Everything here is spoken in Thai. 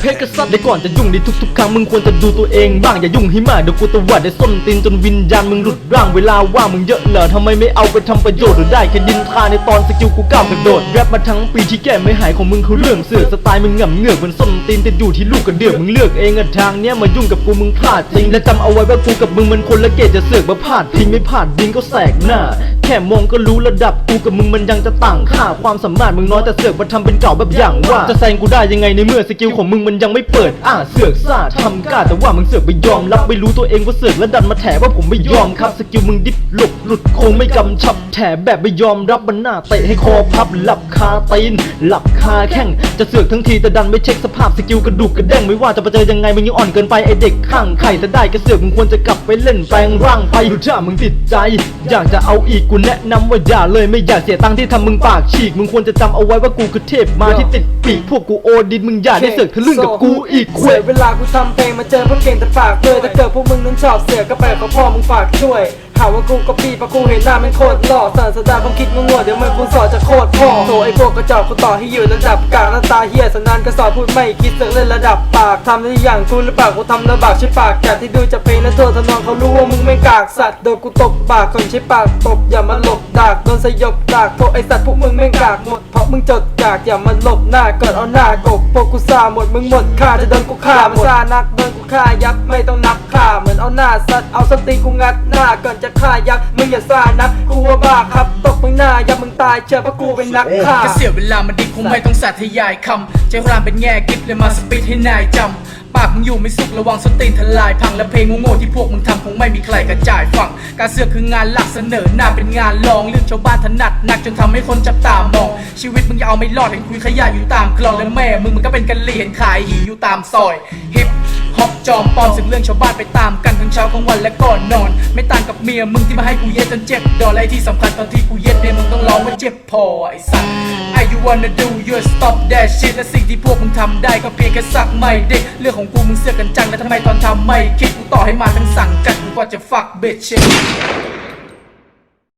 เพชรกระซับได้ก่อนจะยุ่งในทุกๆครั้งมึงควรจะดูตัวเองบ้างอย่ายุ่งให้มากเดี๋ยวกูตะวัดได้ส้นตีนจนวิญญาณมึงหลุดร่างเวลาว่างมึงเยอะเหรอทำไมไม่เอาไปทำประโยชน์หรือได้แค่ดินทาในตอนสกิลกูก้าวกระโดดแรปมาทั้งปีที่แก้ไม่หายของมึงคือเรื่องเสือกสไตล์มึงง่ำเงือกเหมือนส้นตีนแต่อยู่ที่ลูกกระเดือกมึงเลือกเองอะทางเนี้ยมายุ่งกับกูมึงพลาดจริงและจำเอาไว้ว่ากูกับมึงมันคนละเกตจะเสือกมาพลาดทิ้งไม่พลาดดิงก็แสกหน้าแค่มองก็รู้ระดับกูกับมึงมันยังจะต่างค่าความสามารถมึงน้อยแต่เสือกมาทำเป็นเก่าแบบอย่างว่าจะแซงกูได้ยังไงในเมื่อสกิลของมึงมันยังไม่เปิดอ่าเสือกซ่าทำกล้าแต่ว่ามึงเสือกไม่ยอมรับไม่รู้ตัวเองว่าเสือกและดันมาแถว่าผมไม่ยอมครับสกิลมึงดิบหลบหลุดคงไม่กำชับแถแบบไม่ยอมรับมันหน้าเตะให้คอพับหลับคาตีนหลับคาแข้งจะเสือกทั้งทีแต่ดันไม่เช็คสภาพสกิลกระดูกกระเด้งไม่ว่าจะไปเจอยังไงมึงยังอ่อนเกินไปไอเด็กข้างไข่แต่ได้กระเสือกมึงควรจะกลับไปเล่นแปลงร่างไปหรือถ้ามึงติดใจ อยากจะเอาอีกกูแนะนำว่าอย่าเลยไม่อยากเสียตังค์ที่ทำมึงปากฉีกมึงควรจะจำเอาไว้ว่ากูคือเทพมาที่ติด ปีกพวกกูโอดินมึงอย่าได้เสือกทะลึ่งกับกูอีกเสีวยยเวลากูทำเพลงมาเจอพวกเก่งแต่ปากเลยถ้าเกิดพวกมึงนั้นชอบเสือกก็ไปขอพ่อมึงฝากช่วย หาว่ากูก็ปีปะกูเห็นหน้ามันโคตรหล่อสารสดาผมคิดมึงง่เดี๋ยวมันกูสอนจะโคตรพ่อโถไอพวกกระจอกกูต่อให้อยู่ระดับกลางหน้าตาเฮียสนานก็สอนพูดไม่คิดเสือกเล่นระดับปากทำได้อย่างกูหรือเปล่ากูทำระบากใช้ปากจัดที่ดูจากเพลงนั้นโทษทำนองเขารู้ว่ามึงไม่กากสัตว์โดนกูตบปากคนใช้ปากตบอย่ามาหลบดากโดนสยบดากพวกไอสัตว์พวกมึงไม่กากหมดเพราะมึงจดกากอย่ามาหลบหน้าเกิดเอาหน้ากบพวกกูซาหมดมึงหมดค่าจะโดนกูฆ่ามันซานักโดนกูฆ่ายับไม่ต้องนับค่าเหมือนเอาหน้าสัตว์เอาสติกูงัดหน้าก่อนจะ ฆ่ายักษ์มึงอย่าซ่านะกูว่าบ้าครับตกมึงหน้ายับมึงตายเชื่อเพราะกูเป็นนักฆ่า ก็เสียเวลามันดีคงไม่ต้องสาธยายคำใจรามเป็นแง่กิฟเลยมาสปิดให้นายจำปากมึงอยู่ไม่สุขระวังสตีนทลายพังและเพลงโง่ๆที่พวกมึงทำคงไม่มีใครกระจายฟัง การเสือกคืองานหลักเสนอหน้าเป็นงานรองเรื่องชาวบ้านถนัดหนักจนทำให้คนจับตามอง ชีวิตมึงอย่าเอาไม่รอดเห็นคุยขยะอยู่ตามคลองและแม่มึงมันก็เป็นกันเลียนขายหีอยู่ตามซอยฮิป ฮอปจอมปลอมสึกเรื่องชาวบ้านไปตามกันทั้งเช้ากลางวันและก่อนนอน ไม่ต่างกับเมียมึงที่มาให้กูเย็ดจนเจ็บดอและไรที่สำคัญตอนที่กูเย็ดเนี่ยมึงต้องร้องว่าเจ็บพอไอ้สัส I you wanna do you stop that shit และสิ่งที่พวกมึงทำได้ก็เพียงแค่สักไม่เด็กเรื่องของกูมึงเสือกกันจังแล้วทำไมตอนทำไม่คิดกูต่อให้มาทั้งสั่งกันกูก็จะ fuck bitch shit